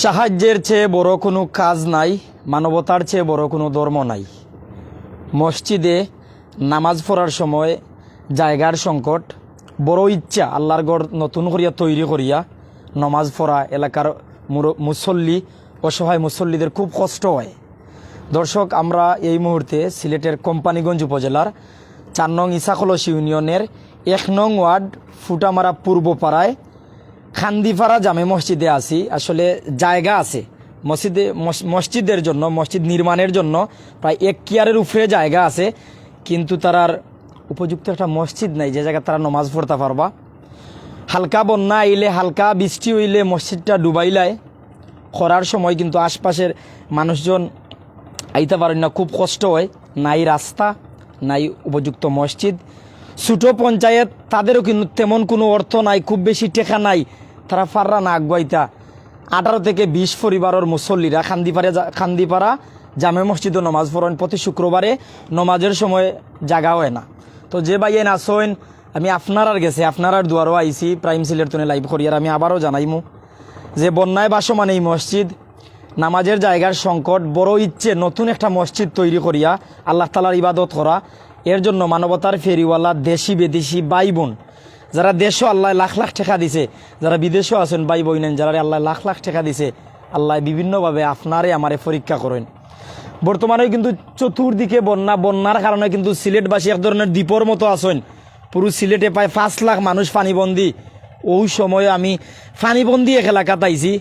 সাহায্যের চেয়ে বড় কোনো কাজ নাই, মানবতার চেয়ে বড় কোনো ধর্ম নাই। মসজিদে নামাজ পড়ার সময় জায়গার সংকট, বড় ইচ্ছা আল্লাহর গড় নতুন করিয়া তৈরি করিয়া নমাজ পড়া এলাকার মুসল্লি, অসহায় মুসল্লিদের খুব কষ্ট হয়। দর্শক, আমরা এই মুহূর্তে সিলেটের কোম্পানিগঞ্জ উপজেলার চার নং ইসাকলস ইউনিয়নের এক নং ওয়ার্ড ফুটামারা পূর্বপাড়ায় খান্দিপাড়া জামে মসজিদে আছি। আসলে জায়গা আছে। মসজিদে, মস- মসজিদের জন্য, মসজিদ নির্মাণের জন্য প্রায় এক কিয়ারের উপরে জায়গা আছে। কিন্তু তারার উপযুক্ত একটা মসজিদ নাই, যে জায়গায় তারা নমাজ পড়তে পারবা। হালকা বন্যা আইলে, হালকা বৃষ্টি হইলে মসজিদটা ডুবাইলায়। খরার সময় কিন্তু আশপাশের মানুষজন আইতে পারেন না, খুব কষ্ট হয়। নাই রাস্তা, নাই উপযুক্ত মসজিদ। ছোটো পঞ্চায়েত, তাদেরও কিন্তু তেমন কোনো অর্থ নাই, খুব বেশি টেকা নাই। তারা পাররা না আগুয়াইতা। আঠারো থেকে বিশ পরিবারের মুসল্লিরা খান্দিপাড়া খান্দিপাড়া জামে মসজিদে নমাজ পড়েন প্রতি শুক্রবারে। নমাজের সময় জাগা হয় না। তো যে বাইয়ে নাচইন আমি আপনার আর গেছে, আপনার আর দুয়ারও আইছি, প্রাইম সিলের তুনে লাইভ আর আমি আবারও জানাইমু যে বন্যায় বাসমান এই মসজিদ, নামাজের জায়গার সংকট, বড় ইচ্ছে নতুন একটা মসজিদ তৈরি করিয়া আল্লাহ তালার ইবাদত করা এর জন্য মানবতার ফেরিওয়ালা দেশি বিদেশি ভাই বোন যারা দেশও আল্লাহ লাখ লাখ টাকা দিছে, যারা বিদেশেও আছেন ভাই বোনেন যারা আল্লাহ লাখ লাখ টাকা দিছে, আল্লাহ বিভিন্নভাবে আপনারে আমারে পরীক্ষা করেন। বর্তমানে কিন্তু চতুর্দিকে বন্যা, বন্যার কারণে কিন্তু সিলেটবাসী এক ধরনের দ্বীপর মতো আছেন। পুরো সিলেটে প্রায় পাঁচ লাখ মানুষ পানিবন্দি। ওই সময়ে আমি পানিবন্দি এক এলাকাত আইছি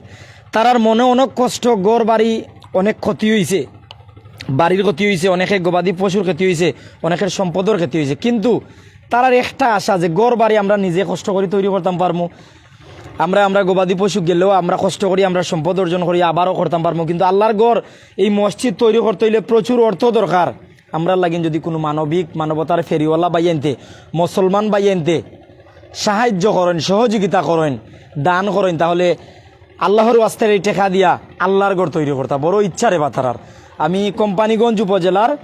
তারার মনে অনেক কষ্ট গড় বাড়ি অনেক ক্ষতি হয়েছে বাড়ির ক্ষতি হয়েছে অনেকে গবাদি পশুর ক্ষতি হয়েছে অনেকের সম্পদের ক্ষতি হয়েছে কিন্তু তারার একটা আশা যে গড় বাড়ি আমরা নিজে কষ্ট করে তৈরি করতাম পারব আমরা আমরা গবাদি পশু গেলেও আমরা কষ্ট করি, আমরা সম্পদ অর্জন করি, আবারও করতাম পারব কিন্তু আল্লাহর গড়, এই মসজিদ তৈরি করতে হইলে প্রচুর অর্থ দরকার। আমরা লাগিন যদি কোনো মানবিক মানবতার ফেরিওয়ালা বাইয়ানতে মুসলমান বাইয়ানতে সাহায্য করেন, সহযোগিতা করেন, দান করেন, তাহলে আল্লাহর ওয়াস্তের এই টেকা দিয়া আল্লাহর গড় তৈরি করতা। বড় ইচ্ছা রে বাতারার। আমি কোম্পানিগঞ্জ উপজেলার,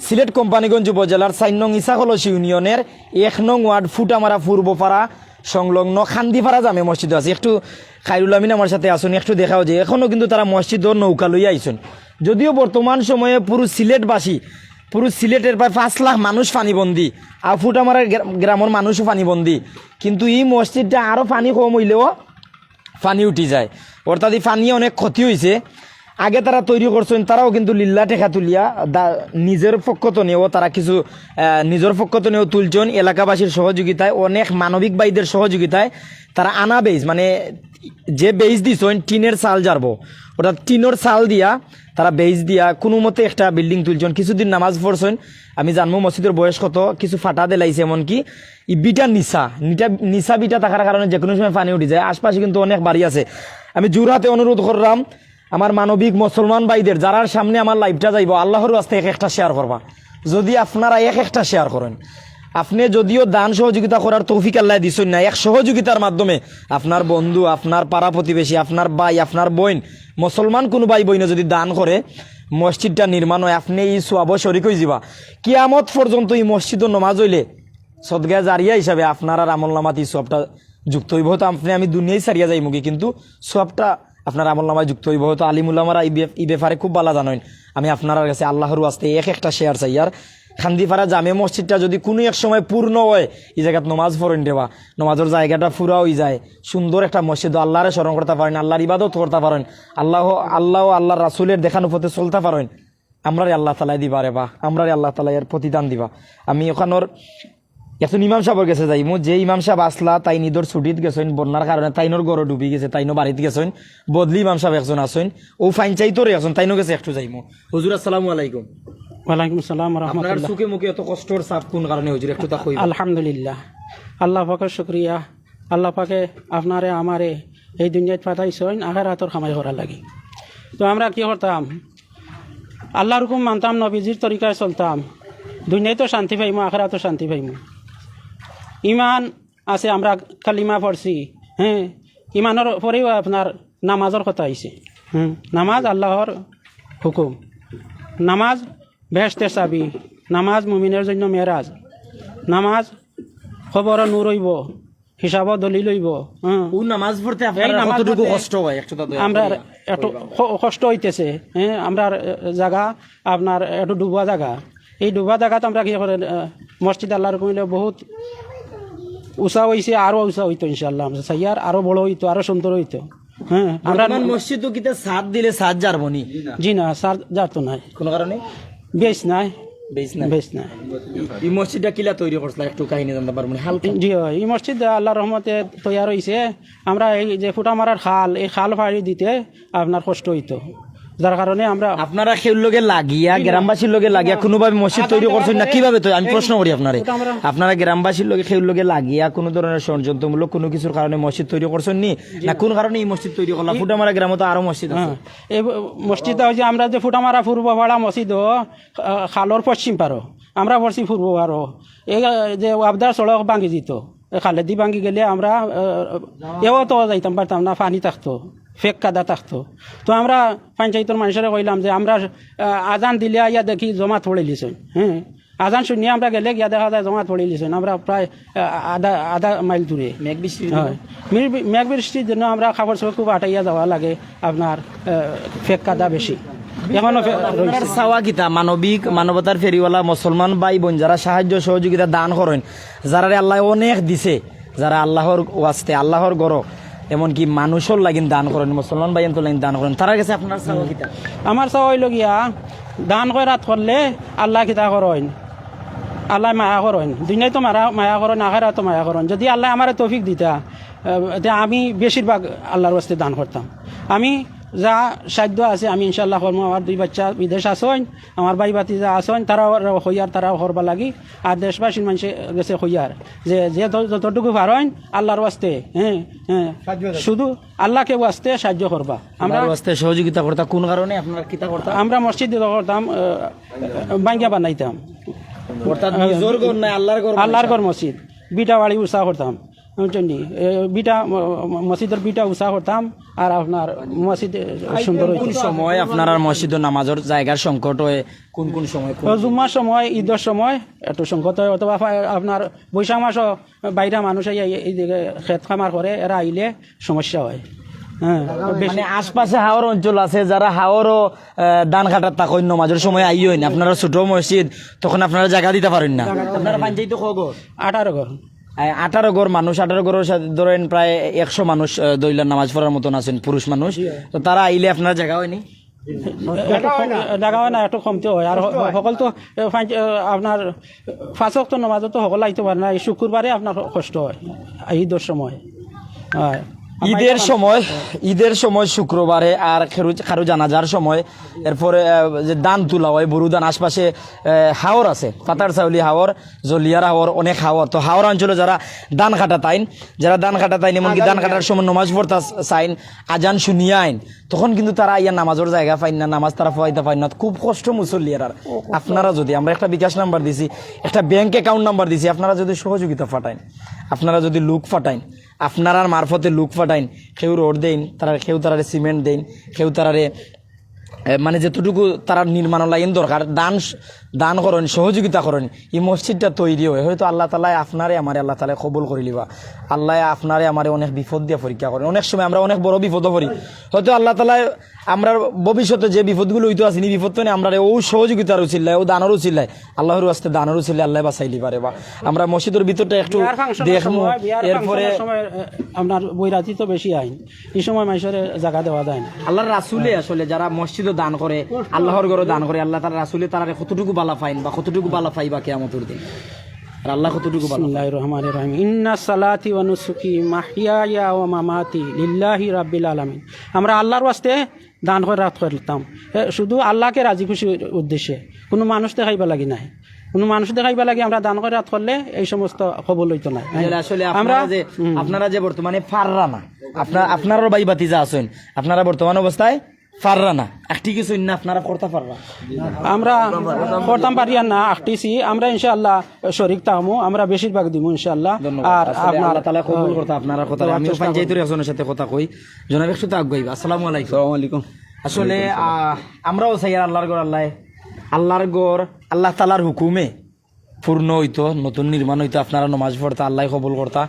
সিলেট কোম্পানিগঞ্জ উপজেলার চার নং ইসাকলস ইউনিয়নের এক নং ওয়ার্ড ফুটামারা পূর্বপাড়া সংলগ্ন খান্দিপাড়া জামে মসজিদ আছে। একটু খাইরুল আমিন আমার সাথে আসুন, একটু দেখাও যে এখনও কিন্তু তারা মসজিদর নৌকা লইয়া আইসুন। যদিও বর্তমান সময়ে পুরো সিলেটবাসী পুরো সিলেটের প্রায় পাঁচ লাখ মানুষ পানিবন্দি, আর ফুটামারার গ্রা- গ্রামের মানুষও পানিবন্দি। কিন্তু এই মসজিদটা আরও পানি কম হইলেও পানি উঠি যায়। অর্থাৎ এই পানি অনেক ক্ষতি হয়েছে আগে তারা তৈরি করছেন, তারাও কিন্তু লিল্লা টেকা তুলিয়া দা- নিজের পক্ষ তো নেও তারা কিছু নিজের পক্ষ তো নেও তুলছেন, এলাকাবাসীর সহযোগিতায়, অনেক মানবিক বাইদের সহযোগিতায় তারা আনা বেজ মানে যে বেজ দিছেন, টিনের চাল জারবো। অর্থাৎ টিনের চাল দিয়া তারা বেজ দিয়া কোনো মতে একটা বিল্ডিং তুলছেন, কিছুদিন নামাজ পড়ছেন, আমি জানব মসজিদের বয়স কত, কিছু ফাটা দিলাইছে এমনকি, ই বিটা নিচা, নিটা নিশা বিটা থাকার কারণে যে কোনো সময় পানি উঠে যায়, আশপাশে কিন্তু অনেক বাড়ি আছে। আমি জোরহাতে অনুরোধ করলাম আমার মানবিক মুসলমান ভাইদের, যারার সামনে আমার লাইভটা যাইব, আল্লাহর রাস্তায় এক একটা শেয়ার করবা। যদি আপনারা এক একটা শেয়ার করেন, আপনি যদিও দান সহযোগিতা করার তৌফিক আল্লাহ দিছেন না, এক সহযোগিতার মাধ্যমে আপনার বন্ধু, আপনার পাড়া প্রতিবেশী, আপনার ভাই, আপনার বোন, মুসলমান কোনো ভাই বোনে যদি দান করে, মসজিদটা নির্মাণ হয়, আপনি এই সোয়াব শরিক হয়ে যাবা। কিয়ামত পর্যন্ত এই মসজিদ নমাজ হইলে সদগা জারিয়া হিসাবে আপনার আর আমল নামাত এই সবটা যুক্ত হইব। হয়তো আপনি, আমি দুনিয়ায় সারিয়া যাই মুখে কিন্তু সবটা আপনার আমল নামায় যুক্ত হইব। হয়তো আলিমুল্লামারা এই ব্যাপারে খুব ভালো জানেন। আমি আপনার কাছে আল্লাহর আসতে এক একটা শেয়ার চাই। আর খান্দিপাড়া জামে মসজিদটা যদি কোনো এক সময় পূর্ণ হয়, এই জায়গাত নমাজ পড়েন দেবা নমাজের জায়গাটা ফুরা হয়ে যায়। সুন্দর একটা মসজিদ, আল্লাহরে স্মরণ করতে পারেন, আল্লাহর ইবাদত করতে পারেন। আল্লাহ আল্লাহ আল্লাহ রাসুলের দেখানো পথে চলতে পারেন। আমরারে আল্লাহ তালাই দিবা রে বা। আমরারে আল্লাহ তালাই এর প্রতিদান দিবা। আমি ওখানোর এখন ইমাম সাহেবের গেছে যাই মো যে ইমাম সাহেব আসলা তাই নিদর ছুটিত গেছেন বন্যার কারণে তাইনোর গড় ডুবি গেছে তাইনো বাড়িতে গেছেন বদলি ইমাম সাহেব একজন আছেন ও ফাইন চাইতরে এখন তাইনো গেছে একটু যাইমো হুজুর আসসালামু আলাইকুম। ওয়ালাইকুম আসসালাম আপনার সুখে মুখে এত কষ্টর চাপ কোন কারণে হুজুর একটু তা কইবা আলহামদুলিল্লাহ। আল্লাহ পাকের শুক্রিয়া। আল্লাহ পাকে আপনারে আমারে এই দুনিয়াত পাঠাইছেন আঘার হাতর খামাই করার লাগে। তো আমরা কি করতাম? আল্লাহর হুকুম মানতাম নবীজির তরিকায় চলতাম। দুনিয়ায় তো শান্তি পাইমু আখেরা তো শান্তি পাইমু। ইমান আছে আমরা কালিমা পড়ছি। হ্যাঁ ইমানের পরেও আপনার নামাজের কথা আইছে হুম নামাজ আল্লাহর হুকুম। নামাজ ভেস্তের চাবি। নামাজ মুমিনের জন্য মেরাজ নামাজ খবর নূর হইব হিসাবও দলিল হইব নামাজ পড়তে কতটুকু কষ্ট হয় আমরা একটু কষ্ট হইতেছে হ্যাঁ আমরা জায়গা আপনার একটু ডুবা জায়গা এই ডুবা জায়গাত আমরা কি করে মসজিদ আল্লাহর কইলে বহুত উষা হইছে আরও উষা হইতো ইনশাল্লাহ আমরা চাই আর বড় হইতো আরও সুন্দর হইতো। হ্যাঁ আমরা মসজিদ কিতে সাত দিলে সাত যারবো নি জি না স্যার যার তো নাই। কোনো কারণে? বেশ নাই। এই মসজিদটা কিলা তৈরি একটু কাহিনী জানতে পারব না হালকা। জি এই মসজিদ আল্লাহ রহমতে তৈয়ার হয়েছে আমরা এই যে ফুটা মারার খাল এই খাল ফাড়ি দিতে আপনার কষ্ট হইতো। যার কারণে আমরা আপনারা খেউর লগে লাগিয়া গ্রামবাসীর লগে লাগিয়া কোনোভাবে মসজিদ তৈরি করছেন না কীভাবে তো আমি প্রশ্ন করি আপনারে। আপনারা গ্রামবাসীর লগে খেউর লগে লাগিয়া কোনো ধরনের ষড়যন্ত্রমূলক কোনো কিছুর কারণে মসজিদ তৈরি করছেন নি? না কোন কারণে এই মসজিদ তৈরি করলাম? ফুটামারা গ্রামে তো আরও মসজিদ আছে। হ্যাঁ। এই মসজিদটা হচ্ছে আমরা যে ফুটামারা পূর্ব ভাড়া মসজিদ খালর পশ্চিম পারো আমরা পড়ছি পূর্ব পারো এই যে আবদার সড়ক ভাঙি দিত খালেদি ভাঙি গেলে আমরা এও তো যাইতাম পারতাম না পানি থাকতো। ফেক কাদা থাকতো তো আমরা পঞ্চায়েতের মানুষেরা কইলাম যে আমরা আজান দিলে ইয়া দেখি জমা থড়ে লিছেন হ্যাঁ? আজান শুনিয়ে আমরা গেলে গিয়া দেখা যায় জমা থড়ে লিছেন আমরা প্রায় আধা আধা মাইল দূরে। মেঘ বৃষ্টি হয়। মেঘ- বৃষ্টির জন্য আমরা খাবার সময় খুব আটাইয়া যাওয়া লাগে আপনার ফেক কাদা বেশি। চাওয়া কিতা মানবিক মানবতার ফেরিওয়ালা মুসলমান ভাই বোন যারা সাহায্য সহযোগিতা দান করেন যারা আল্লাহ অনেক দিছে যারা আল্লাহর ওয়াস্তে আল্লাহর গড় এমনকি মানুষের লাগিন দান করেন, মুসলমান ভাই তো লাগিন দান করেন। তারা গেছে আপনার চাওয়া কিতা আমার চাওয়া হইল গিয়া, দান করাত করলে আল্লাহ কিতা করেন? আল্লাহ মায়া করেন। দুনিয়ায় তো মারা মায়া করেন আখারা তো মায়া করেন। যদি আল্লাহ আমার তৌফিক দিতা আমি বেশিরভাগ আল্লাহর বাস্তে দান করতাম। আমি যা সাধ্য আছে আমি ইনশাল্লাহ করব। আমার দুই বাচ্চা বিদেশ আসন আমার ভাই বাতি যা আসন তারাও হইয়ার তারাও হরবা লাগি। আর দেশবাসীর মানুষে গেছে হইয়ার। যে যে যত- যতটুকু পারেন আল্লাহর বাস্তে হ্যাঁ হ্যাঁ। শুধু আল্লাহকে বাস্তে সাহায্য করবা। আমরা ওয়াস্তে সহযোগিতা করতাম কোন কারণে আপনার কিতা করতা? আমরা মসজিদে করতাম বাঙ্গা বানাইতাম। আল্লাহর ঘর আল্লাহর ঘর মসজিদ। বিটা বাড়ি উষা করতাম। বুঝছেন বিটা মসজিদের বিটা উষা করতাম আর আপনার মসজিদ সুন্দর কোন সময় আপনার আর মসজিদ নামাজের জায়গার সংকট হয়ে? কোন কোন সময় জুম্মার সময় ঈদের সময় একটু সংকট হয়। অথবা আপনার বৈশাখ মাসও বাইরা মানুষ এই এইদিকে খেত খামার করে এরা আইলে সমস্যা হয়। হ্যাঁ মানে আশপাশে হাওর অঞ্চল আছে যারা হাওরও দান খাটার তাক অন্য মাঝের সময় আইও না। আপনারা ছোট মসজিদ তখন আপনারা জায়গা দিতে পারেন না। আপনারা পঞ্চায়েত কগর আঠারো ঘর। আঠারো ঘর মানুষ আঠারো ঘরের সাথে ধরেন প্রায় একশো মানুষ দৈলার দইলার নামাজ পড়ার মতন আছেন পুরুষ মানুষ। তো তারা আইলে আপনার জায়গা হয়নি? জাগা হয় না। একটু কমতে হয়। আর সকল তো আপনার ফাঁসক তো নমাজও তো সকল আইতে পারে না এই শুক্রবারে আপনার কষ্ট হয় এই সময়। হয়। ঈদের সময় ঈদের সময় শুক্রবারে আর খেরু খারু জানাজার সময় এরপরে যে দান তোলা হয় বড়ু দান আশপাশে হাওর আছে পাতার চাউলি হাওর জলিয়ার হাওর অনেক হাওর। তো হাওর অঞ্চলে যারা দান কাটা তাইন যারা দান কাটা তাইন এমনকি দান কাটার সময় নমাজ পড়তা চাইন আজান শুনিয়া আইন তখন কিন্তু তারা ইয়া নামাজের জায়গা পাইন না নামাজ তারা পাইতে পাইন না। খুব কষ্ট মুসল্লিয়ার আর। আপনারা যদি আমরা একটা বিকাশ নাম্বার দিছি একটা ব্যাংক অ্যাকাউন্ট নাম্বার দিছি আপনারা যদি সহযোগিতা ফাটাইন আপনারা যদি লুক ফাটাইন আপনারার মারফতে লুক ফাটাইন কেউ রোড দেন তারা কেউ তারারে সিমেন্ট দেন কেউ তারারে মানে যেতটুকু তারা নির্মাণ লাইন দরকার, দান দান করেন সহযোগিতা করেন এই মসজিদটা তৈরি হয়। হয়তো আল্লাহ তালায় আপনারে আমারে আল্লাহ তালায় কবুল করে লিবা আল্লাহ আপনারে আমারে অনেক বিপদ দিয়ে পরীক্ষা করেন অনেক সময় আমরা অনেক বড় বিপদও করি হয়তো আল্লাহ তালায় আমরা ভবিষ্যতে যে বিপদগুলো হইতো আসেনি বিপদ তো নেই আমরা ও সহযোগিতার উচিল্লায় ও দানের উচিল্লায় আল্লাহর আসতে দানের উচিল্লায় আল্লাহ বাঁচাইলি পারে বা। আমরা মসজিদের ভিতরটা একটু দেখব এরপরে আপনার বৈরাতি তো বেশি আইন। এই সময় মানুষের জায়গা দেওয়া যায় না। আল্লাহর রাসুলে আসলে যারা মসজিদও দান করে আল্লাহর ঘরে দান করে আল্লাহ তার রাসুলে তারা কতটুকু বালা ফাইন বা কতটুকু বালা পাইবা কেমতর দিন? আর আল্লাহ কতটুকু রহমানির রহিম ইন্না সালাতি ওয়া নুসুকি মাহিয়ায়া ওয়া মামাতি লিল্লাহি রাব্বিল আলামিন। আমরা আল্লাহর ওয়াস্তে দান করে রাত করতাম। শুধু আল্লাহকে রাজি খুশি উদ্দেশ্যে। কোনো মানুষ দেখাইবা লাগি নাই। কোনো মানুষ দেখাইবা লাগে আমরা দান করে রাত করলে এই সমস্ত খবর লইতো না আসলে- আসলে আপনারা যে আপনারা যে বর্তমানে ফাররা না আপনার আপনারও ভাই বাতিজা আছেন। আপনারা বর্তমান অবস্থায় ফাররা না। একটি কিছু না আপনারা করতে পাররা আমরা করতাম পারি না আখটিছি আমরা ইনশাআল্লাহ শরিক তামু আমরা বেশিরভাগ দিব ইনশাআল্লাহ। আর আপনার আল্লাহ কবুল করতে আপনারা কথা আমি পঞ্চায়েতের একজনের সাথে কথা কই জনাব একশো তো আগাইবা আসসালামু আলাইকুম। আলাইকুম। আসলে আহ, আমরাও চাই আল্লাহর গড় আল্লাহ। আল্লাহর গড় আল্লাহ তালার হুকুমে পূর্ণ হইতো নতুন নির্মাণ হইতো আপনারা নমাজ পড়তা আল্লাহ কবুল করতা।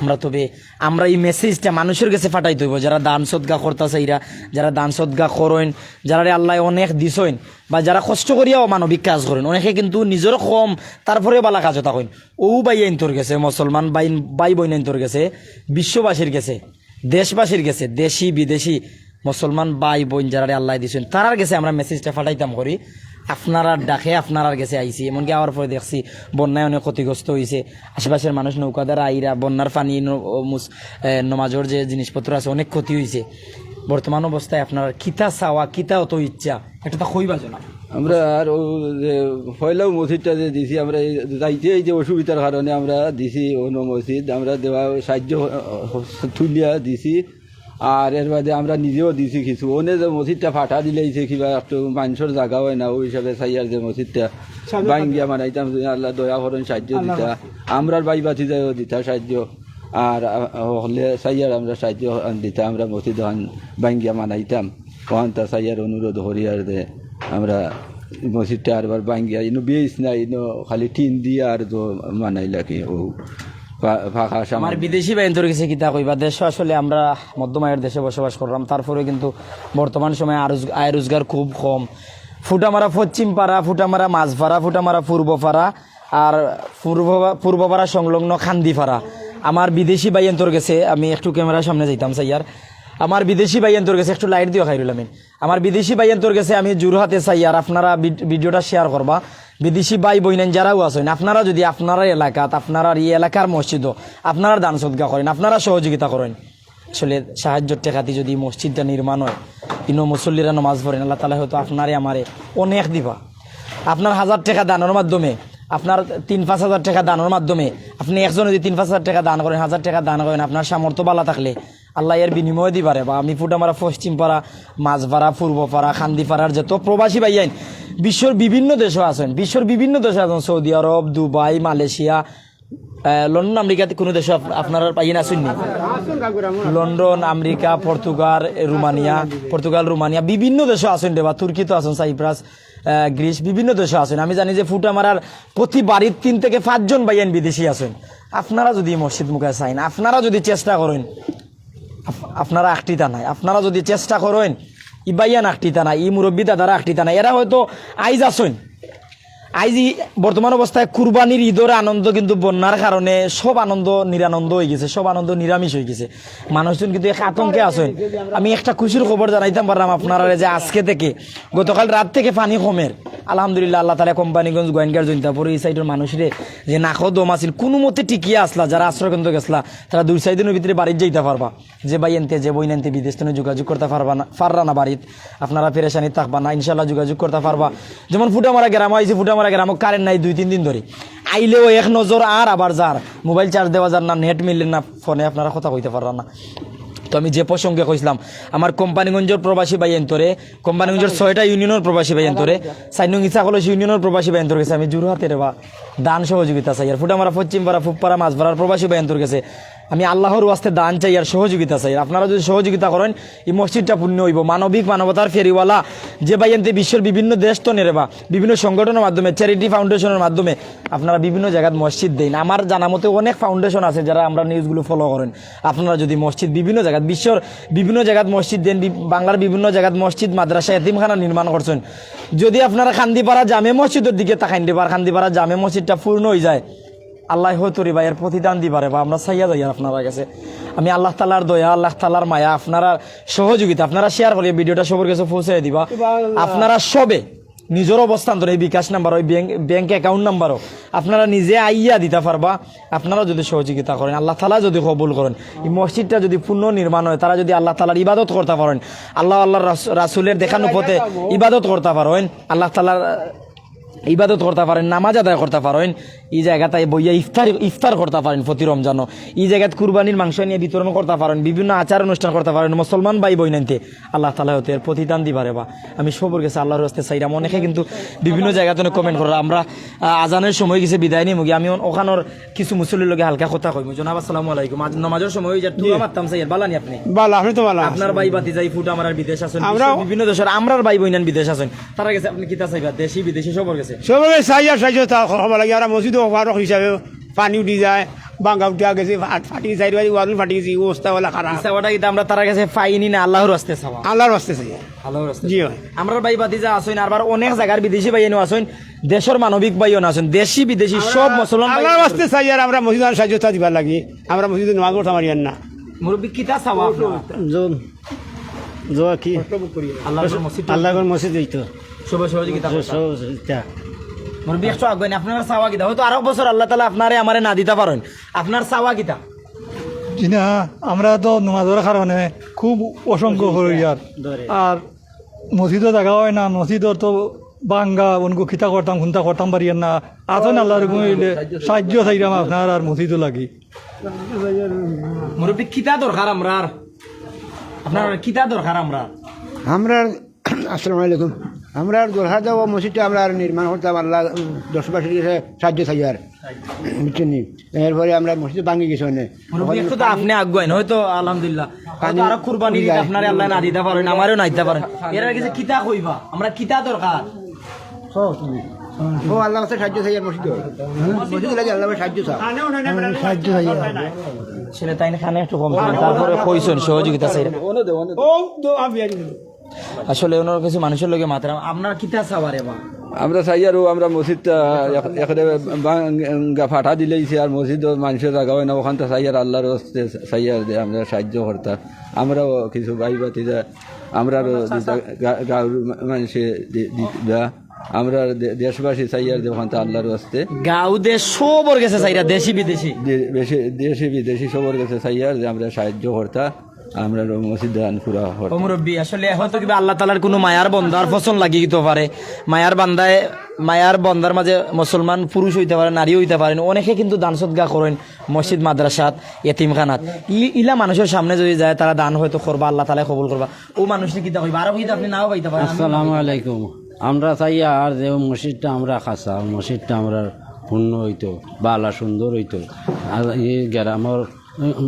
আমরা তবে আমরা এই মেসেজটা মানুষের কাছে ফাটাই দেবো। যারা দান সদগা করতেছে এরা, যারা দান সদগা করেন, যারা আল্লাহ অনেক দিছইন বা যারা কষ্ট করিয়াও মানবিক কাজ করেন, অনেকে কিন্তু নিজের কম তারপরে বালা কাজ হতা কইন। ও বাই আইন তোর গেছে মুসলমান বাই বাই বইন আইন তোর গেছে বিশ্ববাসীর গেছে দেশবাসীর গেছে দেশি বিদেশি মুসলমান বাই বোন যারা আল্লাহ দিছেন, তারার গেছে আমরা মেসেজটা ফাটাইতাম করি। আপনারা ডাকে আপনারার গেছে, আইছি। এমনকি আওয়ার পরে দেখছি, বন্যায় অনেক ক্ষতিগ্রস্ত হয়েছে আশেপাশের মানুষ নৌকা দ্বারা আইরা, বন্যার পানি নমাজর যে জিনিসপত্র আছে, অনেক ক্ষতি হয়েছে বর্তমান অবস্থায় আপনার কিতা চাওয়া, কিতা অত ইচ্ছা, এটা তো কইবা জানা আমরা আর পয়লাও মসজিদটা যে দিছি, আমরা যাইতে এই যে অসুবিধার কারণে আমরা দিছি, অন্য মসজিদ, আমরা দেওয়া সাহায্য তুলিয়া দিছি। আর এর বাদে আমরা নিজেও দিছি কিছু। ওনে যে মসজিদটা ফাটা দিলেইছে কিবা একটু মানুষের জায়গা হয় না ওই হিসাবে চাইয়ার যে মসজিদটা বাঙ্গিয়া বানাইতাম যে আল্লাহ দয়া করেন সাহায্য দিতা। আমরার বাই বাতি যাইও দিতা সাহায্য। আর হলে সাইয়ার আমরা সাহায্য দিতাম আমরা মসজিদ হন বাঙ্গিয়া মানাইতাম। ওখান তা সাইয়ার অনুরোধ হরিয়ার দে আমরা মসজিদটা আরবার বাঙ্গিয়া ইনো বেশ না ইনো খালি টিন দিয়ে আর তো মানাইলা কি ও। আমার সামান বিদেশি বাইন্তর গেছে কিতা কইবা? দেশ আসলে আমরা মধ্যম আয়ের দেশে বসবাস করলাম। তারপরে কিন্তু বর্তমান সময়ে আয় রোজগার খুব কম। ফুটামারা পশ্চিম পাড়া ফুটামারা মাঝপাড়া, ফুটামারা পূর্ব পাড়া আর পূর্ব পূর্ব পাড়া সংলগ্ন খান্দি পাড়া আমার বিদেশি বাইন্তর গেছে, আমি একটু ক্যামেরার সামনে যাইতাম সাইয়ার। আমার বিদেশি বাইন্তর গেছে, একটু লাইট দিও খাইরুল আমি আমার বিদেশি বাইন্তর গেছে, আমি জোরহাতে চাই আর আপনারা ভিডিওটা শেয়ার করবা। বিদেশি ভাই বইনেন যারাও আছেন, আপনারা যদি আপনারা এলাকাত আপনারা এই এলাকার মসজিদও আপনারা দান সদগা করেন, আপনারা সহযোগিতা করেন। আসলে সাহায্যের টেকাতি যদি মসজিদটা নির্মাণ হয়, ইনো মুসল্লিরা নমাজ পড়েন, আল্লাহ তালা হয়তো আপনারে, আমারে অনেক দিবা। আপনার হাজার টাকা দানের মাধ্যমে, আপনার তিন পাঁচ হাজার টাকা দানের মাধ্যমে, আপনি একজন যদি তিন পাঁচ হাজার টাকা দান করেন, হাজার টাকা দান করেন, আপনার সামর্থ্য বালা থাকলে আল্লাহ এর বিনিময় দিবারে। বা আমি ফুটামারা পশ্চিম পাড়া মাঝপাড়া পূর্ব পাড়া খান্দি পাড়ার যত প্রবাসী ভাইয়াইন বিশ্বর বিভিন্ন দেশও আছেন। বিশ্বর বিভিন্ন দেশে আছেন। Saudi Arab, Dubai, Malaysia London আমেরিকাতে কোনো দেশে আপ- আপনারা পাইয়েন আসেননি? London, America, Portugal, Romania Portugal, Romania, বিভিন্ন দেশে আছেন দেবা তুর্কি তো আছেন, সাইপ্রাস গ্রিস, বিভিন্ন দেশে আছেন। আমি জানি যে ফুটা মারার প্রতি বাড়ির তিন থেকে পাঁচজন বাইয়ান বিদেশি আছেন। আপনারা যদি মসজিদ মুখে চাইন, আপনারা যদি চেষ্টা করেন, আপ- আপনারা আকটিতা নাই, আপনারা যদি চেষ্টা করেন ই বাইয়ান থানা ই মুরব্বী দাদারা আঁকটি থানা এরা হয়তো আইজ আসন আইজি বর্তমান অবস্থায় কুরবানির ঈদের আনন্দ কিন্তু বন্যার কারণে সব আনন্দ নিরানন্দ হয়ে গেছে, সব আনন্দ নিরামিষ হয়ে গেছে। মানুষজন কিন্তু এক আতঙ্কে আছেন। আমি একটা খুশির খবর জানাইতাম পারলাম আপনারা যে আজকে থেকে গতকাল রাত থেকে পানি কমের। আলহামদুলিল্লাহ, আল্লাহ তালা কোম্পানিগঞ্জ গোয়েনগার জৈন্তাপুর এই সাইডের মানুষের যে নাকো দম আছিল কোনো মতে টিকিয়ে আসলা, যারা আশ্রয়কেন্দ্র গেছলা, তারা দুই সাইড দিনের ভিতরে বাড়িতে যাইতে পারবা। যে ভাই এনতে, যে বই নেনতে বিদেশ থেকে যোগাযোগ করতে পারবা না, পাররা না বাড়িত। আপনারা পেরেশানি থাকবা না ইনশাল্লাহ যোগাযোগ করতে পারবা। যেমন ফুটামারা গ্রাম আইছে ফুটামারা গ্রাম কারেন্ট নাই দুই, তিন দিন ধরে। আইলেও এক নজর আর আবার যার। মোবাইল চার্জ দেওয়া যার না নেট মিললেন না, ফোনে আপনারা কথা কইতে পারবা না। তো আমি যে প্রসঙ্গে কইছিলাম, আমার কোম্পানিগঞ্জের প্রবাসী ভাই এন্তরে, কোম্পানিগঞ্জের ছয়টা ইউনিয়নের প্রবাসী ভাই এন্তরে, সাইনুং ইসা কলেজ ইউনিয়নের প্রবাসী ভাই এন্তর গেছে। আমি জুরহাতের বা দান সহযোগিতা চাই। আর ফুটামারা, পশ্চিমপাড়া, ফুপপাড়া, মাছপাড়ার প্রবাসী ভাই এন্তর গেছে। আমি আল্লাহর ওয়াস্তে দান চাই আর সহযোগিতা চাই। আপনারা যদি সহযোগিতা করেন, এই মসজিদটা পূর্ণ হইব। মানবিক মানবতার ফেরিওয়ালা, যে ভাই এনতে বিশ্বের বিভিন্ন দেশ তো নেরে বা, বিভিন্ন সংগঠনের মাধ্যমে, চ্যারিটি ফাউন্ডেশনের মাধ্যমে আপনারা বিভিন্ন জায়গায় মসজিদ দেন। আমার জানা মতে অনেক ফাউন্ডেশন আছে যারা আমরা নিউজগুলো ফলো করেন। আপনারা যদি মসজিদ বিভিন্ন জায়গায়, বিশ্বর বিভিন্ন জায়গায় মসজিদ দেন বাংলার বিভিন্ন জায়গায় মসজিদ, মাদ্রাসা, এতিমখানা নির্মাণ করছেন। যদি আপনারা খান্দিপাড়া জামে মসজিদের দিকে তাকাইন দিবার খান্দিপাড়া জামে মসজিদটা পূর্ণ হয়ে যায় আল্লাহ হতরি বা এর প্রতিদান দিবারে বা আমরা চাইয়া যাই আপনারা কাছে। আমি আল্লাহ তালার দয়া, আল্লাহ তালার মায়া, আপনারা সহযোগিতা, আপনারা শেয়ার করে ভিডিওটা সবার কাছে পৌঁছে দিবা। আপনারা সবে নিজের অবস্থান ধরে এই বিকাশ নাম্বার, ওই ব্যাংক ব্যাংক অ্যাকাউন্ট নাম্বারও আপনারা নিজে আইয়া দিতে পারবা। আপনারা যদি সহযোগিতা করেন, আল্লাহ তালা যদি কবুল করেন, এই মসজিদটা যদি পূর্ণ নির্মাণ হয়, তারা যদি আল্লাহ তালার ইবাদত করতে পারেন, আল্লাহ আল্লাহ রাসুলের দেখানো পথে ইবাদত করতে পারেন, আল্লাহ তালার ইবাদত করতে পারেন নামাজ আদায় করতে পারেন এই জায়গাতে বইয়া ইফতার ইফতার করতে পারেন প্রতি রমজানও। এই জায়গাত কুরবানির মাংস নিয়ে বিতরণ করতে পারেন বিভিন্ন আচার অনুষ্ঠান করতে পারেন মুসলমান ভাই বই নাইতে আল্লাহ তালা হতে এর প্রতিদান দিবারে বা। আমি সবর গেছে আল্লাহর হস্তে চাইরাম অনেকে কিন্তু বিভিন্ন জায়গাতে কমেন্ট করে আমরা আজানের সময় গেছে বিদায় নিয়ে মুগি আমি ওখানোর কিছু মুসল্লির লগে হালকা কথা কইম। জনাব আসসালামু আলাইকুম। আজ নমাজের সময় হয়ে যায় টুকা মারতাম চাই বালানি আপনি? ভালো আপনি তো ভালো আপনার ভাই বাতি যাই ফুট আমার বিদেশ আছেন। বিভিন্ন দেশের আমরার ভাই বইনান বিদেশ আছেন। তারা গেছে আপনি কিতা চাইবা? দেশি বিদেশি সবর গেছে। সবাই চাইছো তা হব লাগে। আর মসজিদ ফারুক হিসাবে পানি উঠি যায় বাঙ্গা উঠিয়া গেছে ফাটি চাই বাজি ওয়াল ফাটি গেছে অবস্থা বলা খারাপ কিন্তু আমরা তার কাছে পাইনি না আল্লাহর রাস্তে চাওয়া আল্লাহর আসতেছে আল্লাহর রাস্তে জি আমরা ভাই আর অনেক জায়গার বিদেশি ভাইয়েনও আসেন দেশের মানবিক ভাইও আছেন দেশি বিদেশি সব মুসলমান আল্লাহর আসতে চাই আর আমরা মসজিদ সাহায্য দিবার লাগি। আমরা মসজিদে নামাজ পড়তে পারি না। মুরব্বী কিতা চাওয়া আপনারা? যোৱা কি? আল্লাহর মসজিদ আল্লাহর মসজিদ এইটো সব সহযোগিতা। করতে। মুরব্বী একশো আগুন আপনার চাওয়া কিতা হয়তো আরও বছর আল্লাহ তালা আপনারে আমারে না দিতে পারেন আপনার চাওয়া কিতা জিনা আমরা তো নমাজের কারণে খুব অসংখ্য হই আর আর মসজিদও জায়গা হয় না মসজিদর তো বাঙ্গা অনকো খিতা করতাম খুন্তা করতাম পারি না। আছেন আল্লাহ রকম হইলে সাহায্য চাইলাম আপনার আর মসজিদও লাগি। মুরব্বী কিতা দরকার আমরা আপনার কিতা দরকার আমরা আমরা আসসালামু আলাইকুম। আমরা আর দোলহা দেওয়া মসজিদটা আমরা আর নির্মাণ করতাম আল্লাহ দশবাসীর কাছে সাহায্য চাই আর। বুঝছেন এরপরে আমরা মসজিদ ভাঙি গেছি অনেক। মুরব্বী একটু তো আপনি আগুয়াইন হয়তো আলহামদুলিল্লাহ। আরও কুরবানি আপনারে আল্লাহ না দিতে পারেন আমারও না দিতে পারেন। এর কিছু কিতা কইবা? আমরা কিতা দরকার? ও আল্লাহ কাছে সাহায্য চাই আর মসজিদ মসজিদ লাগে আল্লাহ সাহায্য চাও সাহায্য চাই ছেলে তাই না খানে একটু কম তারপরে কইছেন সহযোগিতা চাই ও তো আমি আসলে ওনার কিছু মানুষের লোকে মাত্রা আপনার কিতা আমরা চাই আর আমরা মসজিদটা এখানে ফাটা দিলেইছে আর মসজিদ মানুষের জায়গা হয় না ওখানটা চাই আর আল্লাহর হস্তে চাই আর আমরা সাহায্য আমরাও কিছু ভাই বাতি যা আমরা গাঁর মানুষে আমরা দেশবাসী চাই আর যে ওখানটা আল্লাহর হস্তে গাঁও দেশ সবর গেছে চাইরা দেশি বিদেশি? দেশি বিদেশি সবার কাছে চাই আর যে আমরা সাহায্য করতাম আমরা মসজিদ দান পুরা ও মুরব্বী আসলে হয়তো কিবা আল্লাহ তালার কোনো মায়ার বন্দার ফসল লাগি দিতে পারে। মায়ার বান্দায় মায়ার বন্দার মাঝে মুসলমান পুরুষ হইতে পারে নারী হইতে পারেন অনেকে কিন্তু দান সদগা করেন মসজিদ মাদ্রাসাত এতিমখানাত। ইলা মানুষের সামনে যদি যায় তারা দান হয়তো করবা আল্লাহ তালা কবুল করবা। ও মানুষকে কিতা কইবা আরও কিতা আপনি নাও পাইতে পারেন। আসসালামু আলাইকুম। আমরা চাই আর যে মসজিদটা আমরা খাসা মসজিদটা আমরা পূর্ণ হইতো বালা সুন্দর হইতো। আর এই গ্রামের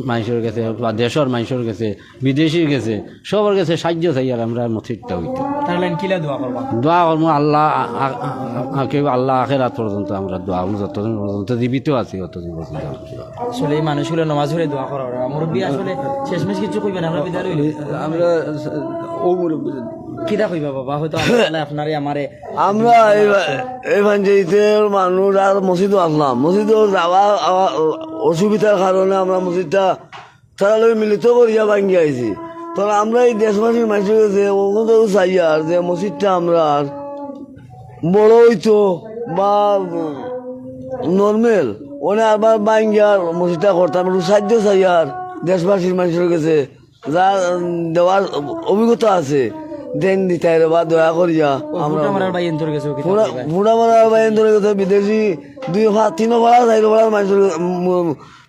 মানুষের কাছে বা দেশের মানুষের কাছে বিদেশির কাছে সবার কাছে সাহায্য চাই আর আমরা মসজিদটা হইতো। তাহলে কিলা দোয়া করবা? করব আল্লাহ কেউ আল্লাহ আখেরাত পর্যন্ত আমরা দোয়া করব যতদিন পর্যন্ত জীবিত আছি ততদিন পর্যন্ত। আসলে এই মানুষগুলো নমাজ হলে দোয়া করা মুরব্বী আসলে শেষমেশ কিছু কইবেন আমরা বিদায় আমরা ও মুরব্বী কিতা কইবা বাবা? হয়তো আপনারে আমারে আমরা এই পঞ্চায়েতের মানুষ আর মসজিদও আসলাম। মসজিদও যাওয়া আওয়া- অসুবিধার কারণে আমরা মসজিদটা তারা লোক মিলিত করিয়া ভাঙ্গি আইছি। তো আমরা এই দেশবাসীর মানুষের কাছে ওখানেও চাই আর যে মসজিদটা আমরা আর বড় হইতো বা নর্মেল, ওনে আবার ভাঙ্গিয়ার মসজিদটা করতাম। একটু সাহায্য চাই আর দেশবাসীর মানুষের কাছে যা দেওয়ার অভিজ্ঞতা আছে। দেন দিতে বা দয়া করিয়া আমরা আমরা ভাই এন্তর গেছে কিতা পুরা কইবা? পুরা মারা বাইন ধরে গেছে বিদেশি দুই ভাড়া তিন ভাড়া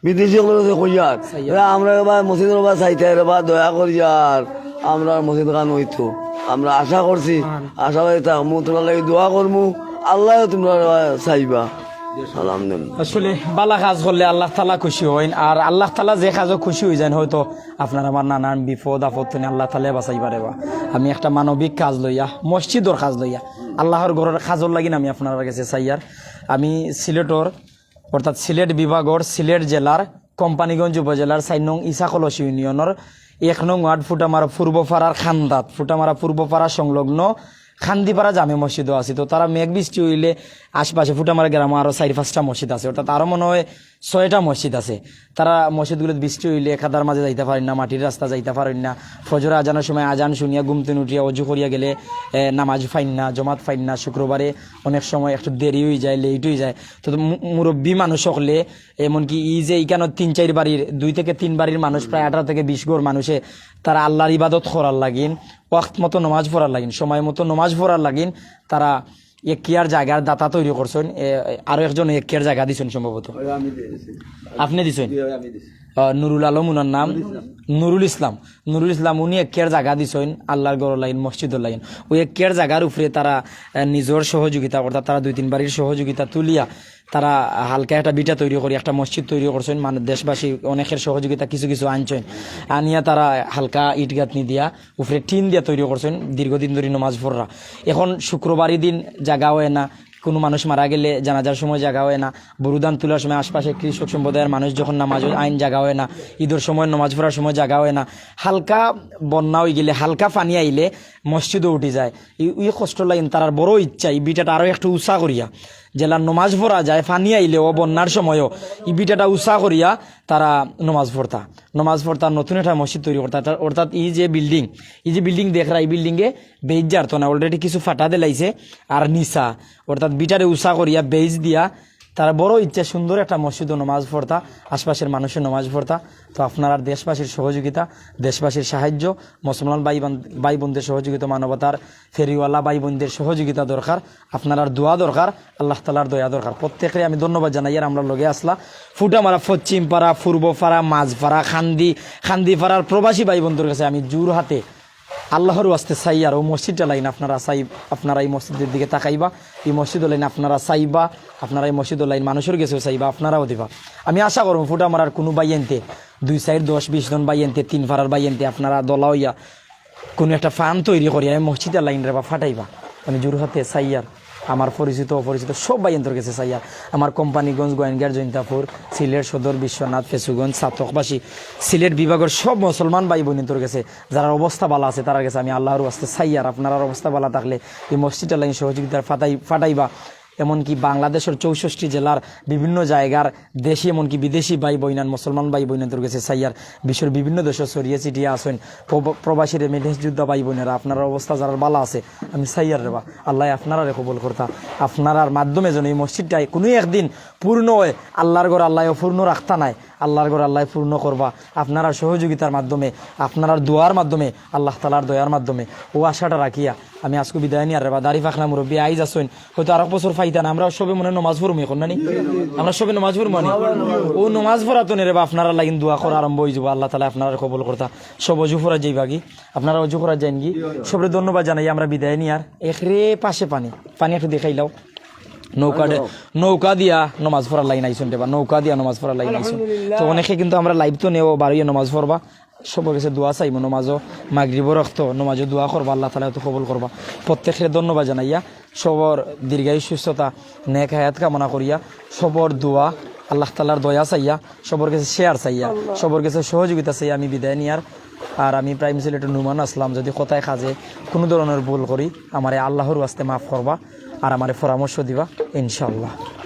বিদেশি কইয়ার আমরা এবার মসজিদের বা চাইতে বা দয়া করিয়ার আমরা মসজিদ গান হইতো আমরা আশা করছি আশা করি থাকমু তোমরা লাগে দোয়া করমু। আল্লাহ তোমরা চাইবা। আসলে বালা কাজ করলে আল্লাহ তালা খুশি হইন, আর আল্লাহ তালা যে কাজও খুশি হয়ে যান হয়তো আপনার আমার নানান বিপদ আপদ আল্লাহ তালে বাঁচাই পারে বা আমি একটা মানবিক কাজ লইয়া, মসজিদর কাজ লইয়া, আল্লাহর ঘরের কাজর লাগিন আমি আপনার কাছে চাইয়ার আমি সিলেটর, অর্থাৎ সিলেট বিভাগর সিলেট জেলার কোম্পানিগঞ্জ উপজেলার চাই নং ইসাকলস ইউনিয়নের এক নং ওয়ার্ড ফুটামারা পূর্বপাড়ার খান্দাত, ফুটামারা পূর্বপাড়া সংলগ্ন খান্দিপাড়া জামে মসজিদও আছে। তো তারা মেঘ বৃষ্টি হইলে আশপাশে ফুটামারা গ্রামে আরও চারি, পাঁচটা মসজিদ আছে। অর্থাৎ আরও মনে হয় ছয়টা মসজিদ আছে। তারা মসজিদগুলো বৃষ্টি হইলে খাদার মাঝে যাইতে পারেন না, মাটির রাস্তা যাইতে পারেন না। ফজর আজানের সময় আজান শুনিয়া গুমতেন উঠিয়া অজু করিয়া গেলে নামাজ ফাইন না, জমাত ফাইন না। শুক্রবারে অনেক সময় একটু দেরি হয়ে যায় লেট হয়ে যায়। তো মুরব্বী মানুষ হলে, এমনকি ই যে ইকানো তিন, চার বাড়ির, দুই থেকে তিন বাড়ির মানুষ, প্রায় আঠারো থেকে বিশ গোর মানুষে, তারা আল্লাহর ইবাদত করার লাগিন, ওয়াক্ত মতো নমাজ পড়ার লাগিন, সময় মতো নমাজ পড়ার লাগিন, তারা একিয়ার জায়গার দাতা তৈরি করছেন আরও একজন একিয়ার জায়গা দিছেন সম্ভবত। আপনি দিছেন? নুরুল আলম উনার নাম? নুরুল ইসলাম। নুরুল ইসলাম। উনি একিয়ার জায়গা দিছেন আল্লাহর গড় লাইন মসজিদর লাইন। ওই একিয়ার জায়গার উপরে তারা নিজের সহযোগিতা অর্থাৎ তারা দুই তিন বাড়ির সহযোগিতা তুলিয়া তারা হালকা একটা বিটা তৈরি করি, একটা মসজিদ তৈরি করছেন মানে দেশবাসী অনেকের সহযোগিতা কিছু কিছু আনছেন। আনিয়া তারা হালকা ইট গাঁথনি দিয়া উপরে টিন দিয়া তৈরি করছেন, দীর্ঘদিন ধরে নমাজ পড়রা। এখন শুক্রবারই দিন জায়গা হয় না, কোনো মানুষ মারা গেলে জানাজার সময় জায়গা হয় না। বরুদান তোলার সময় আশপাশে কৃষক সম্প্রদায়ের মানুষ যখন নামাজ আইন জায়গা হয় না। ঈদের সময়, নামাজ পড়ার সময় জায়গা হয় না। হালকা বন্যা হয়ে গেলে, হালকা পানি আইলে মসজিদও উঠে যায়। ই- কষ্ট লাইন তার বড় ইচ্ছা, এই বিটাটা আরও একটু উৎসাহ করিয়া। জেলা নমাজ পড়া যায়, ফানি আইলেও বন্যার সময়ও। ই বিটাটা উৎসাহ করিয়া তারা নমাজ পড়তা। নমাজ পড়তা নতুন একটা মসজিদ তৈরি করতা। অর্থাৎ- এই যে বিল্ডিং ই যে বিল্ডিং দেখরা এই বিল্ডিংয়ে বেজ যারতো না অলরেডি কিছু ফাটা দিলাইছে, আর নিসা অর্থাৎ বিটারে উৎসাহ করিয়া বেজ দিয়া তারা বড় ইচ্ছা সুন্দর একটা মসজিদ ও নমাজ পড়তা, আশপাশের মানুষের নমাজ পড়তা। তো আপনার দেশবাসীর সহযোগিতা, দেশবাসীর সাহায্য, মুসলমান ভাই ভাই বোনদের সহযোগিতা, মানবতার ফেরিওয়ালা ভাই বোনদের সহযোগিতা দরকার, আপনার দোয়া দরকার, আল্লাহ তালার দয়া দরকার। প্রত্যেকের আমি ধন্যবাদ জানাই, আর আমরা লগে আসলা। ফুটামারা পশ্চিম পাড়া পূর্ব পাড়া মাঝপাড়া, খান্দি খান্দি পাড়ার প্রবাসী ভাই বোনদের কাছে আমি জোর হাতে আল্লাহর ওয়াস্তে চাই আর ও মসজিদটা লাইন আপনারা চাই আপনারা এই মসজিদের দিকে তাকাইবা, এই মসজিদ লাইন আপনারা চাইবা আপনারা এই মসজিদ লাইন মানুষের গেছেও চাইবা আপনারাও দিবা। আমি আশা করব ফুটা মারার কোনো এনতে দুই সাইড দশ, বিশ জন এনতে তিন ফাড়ার বাইয়েনতে আপনারা দলা হইয়া কোনো একটা ফার্ম তৈরি করিয়া মসজিদের লাইন রেবা ফাটাইবা। আমি জোরহাতে চাইয়ার আমার পরিচিত, অপরিচিত সব বাইন্তর গেছে সাইয়া আমার কোম্পানিগঞ্জ গোয়েনগার জৈন্তাপুর, সিলেট, সদর, বিশ্বনাথ, ফেসুগঞ্জ, সাতকবাসী, সিলেট বিভাগের সব মুসলমান ভাই বোনিন্তর গেছে যারা অবস্থা ভালো আছে তারা গেছে আমি আল্লাহর আস্তে সাইয়ার আপনার অবস্থা ভালো থাকলে এই মসজিদ লাইন সহযোগিতার ফাটাই ফাটাইবা। এমনকি বাংলাদেশের চৌষট্টি জেলার বিভিন্ন জায়গার দেশি এমনকি বিদেশি ভাই বইনান, মুসলমান ভাই বইনান্তর গেছে সাইয়ার বিশ্বের বিভিন্ন দেশে ছড়িয়ে ছিটিয়ে আসেন প্রব- প্রবাসী রেমিডেন্স যোদ্ধা ভাই বোনেরা। আপনার অবস্থা যারা বালা আছে, আমি সাইয়ার রেবা আল্লাহ আপনারা কবল করতা। আপনার মাধ্যমে যেন এই মসজিদটাই কোনো একদিন পূর্ণ হয় আল্লাহর ঘর আল্লাহ পূর্ণ রাখতা নাই, আল্লাহর ঘর আল্লাহ পূর্ণ করবা। আপনারা সহযোগিতার মাধ্যমে, আপনার দোয়ার মাধ্যমে, আল্লাহ তালার দয়ার মাধ্যমে। ও আশাটা রাখিয়া আমি আজকে বিদায় নিয়ে আর রেবা দাড়ি ফাঁকনা মুরব্বী আইজ আসুন হয়তো আরেক বছর ফাইতান আমরা সবে মনে নমাজ পড়ব এখন নানি আমরা সবে নমাজ পড়ব নি ও নমাজ পড়া তো নেরে আপনারা লাগিন দোয়া করা আরম্ভ হয়ে যাব। আল্লাহ তালা আপনারা কবল করতা। সব অজু করা যাইবা কি আপনারা অজু করা যাইন কি সবরে ধন্যবাদ জানাই, আমরা বিদায় নিয়ে আর। একরে পাশে পানি। পানি একটু দেখাইলাও নৌকা নৌকা দিয়া নমাজ পড়ার লাইন আইসুন বা নৌকা দিয়া নমাজ পড়ার লাইন আইসুন তো অনেকে কিন্তু আমরা লাইভ তো নেও, বাড়িয়ে নমাজ পড়বা। সবার কাছে দোয়া চাইব নমাজও মাগরিব রক্ত, নমাজও দোয়া করবা, আল্লাহ তালা তো কবল করবা। প্রত্যেকের ধন্যবাদ জানাইয়া। সবর দীর্ঘায়ু সুস্থতা নেক হায়াত কামনা করিয়া সবর দোয়া আল্লাহ তালার দয়া চাইয়া সবর কাছে শেয়ার চাইয়া সবর কাছে সহযোগিতা চাইয়া আমি বিদায় নিয়ার। আর আমি প্রাইম সিলেটের নুমান আসলাম যদি কোথায় কাজে কোনো ধরনের ভুল করি আমার আল্লাহর আস্তে মাফ করবা আর আমার পরামর্শ দিবা ইনশাল্লাহ